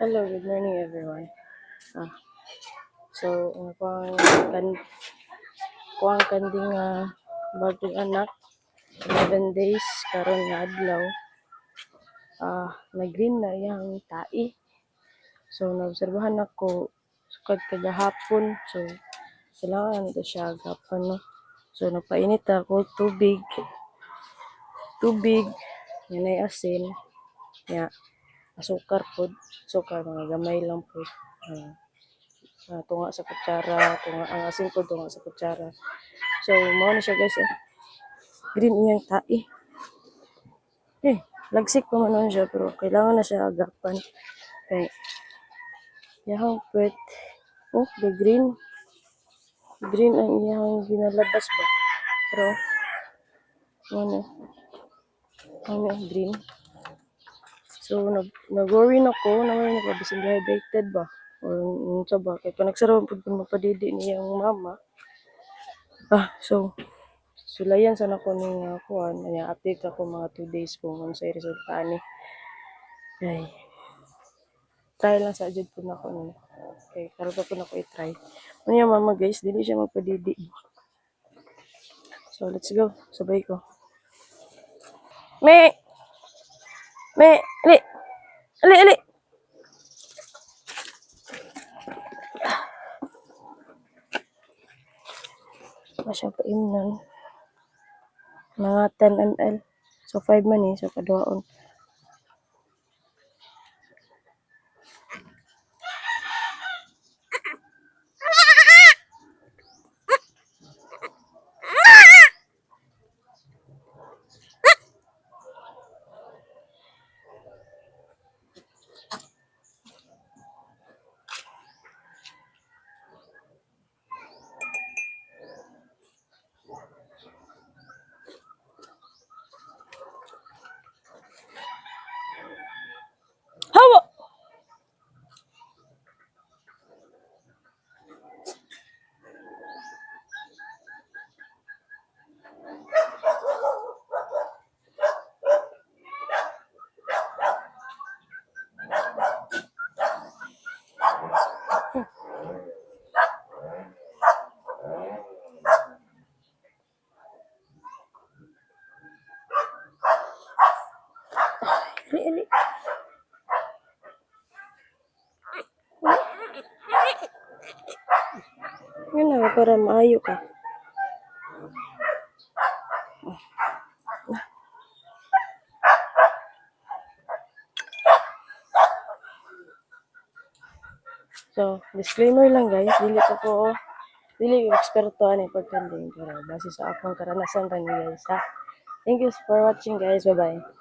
Hello, good morning everyone. Ah, so, ang kuang kan kuang kanding uh, bagong anak 11 days karon nga adlaw. Ah, nag-green na iyang tai. So, naobserbahan ako sukad kagahapon. So, kailangan na siya agapan, no? So, napainit ako tubig. Tubig, yan ay asin. Ya, asukar po. Asukar, mga gamay lang po. Ah, ah, tunga sa kutsara, tunga ang asin ko tunga sa kutsara. So, mao na siya guys. Eh. Green iyang tai. Eh, lagsik pa man siya pero kailangan na siya agapan. Kay yahang pwet. Oh, the green. Green ang iyang ginalabas ba? Pero, ano, ano green. So, nag, nag-worry na ko na may nakabasing dehydrated ba? Or ano sa ba? Kaya pa nagsaraw po kung mapadidi niyang mama. Ah, so, sulayan sana ko ni uh, kuhan. Kaya update ako mga 2 days kung ano sa resulta ni. Ay, try lang sa ajud po na ko ni. Okay, karoon pa po na ko i-try. Ano yung mama guys, dili siya magpadidi. So, let's go. Sabay ko. Me! Me! Ali! Ali! Ali! Pa siya pa imnon. Mga 10 ml. So, 5 man eh. So, kaduaon. Hawa! Ali, ali. Yan na, para maayo ka. So, disclaimer lang guys, dili ko po, dili ko eksperto ani pagkanding pero base sa akong karanasan rin guys ha. Thank you for watching guys, bye bye.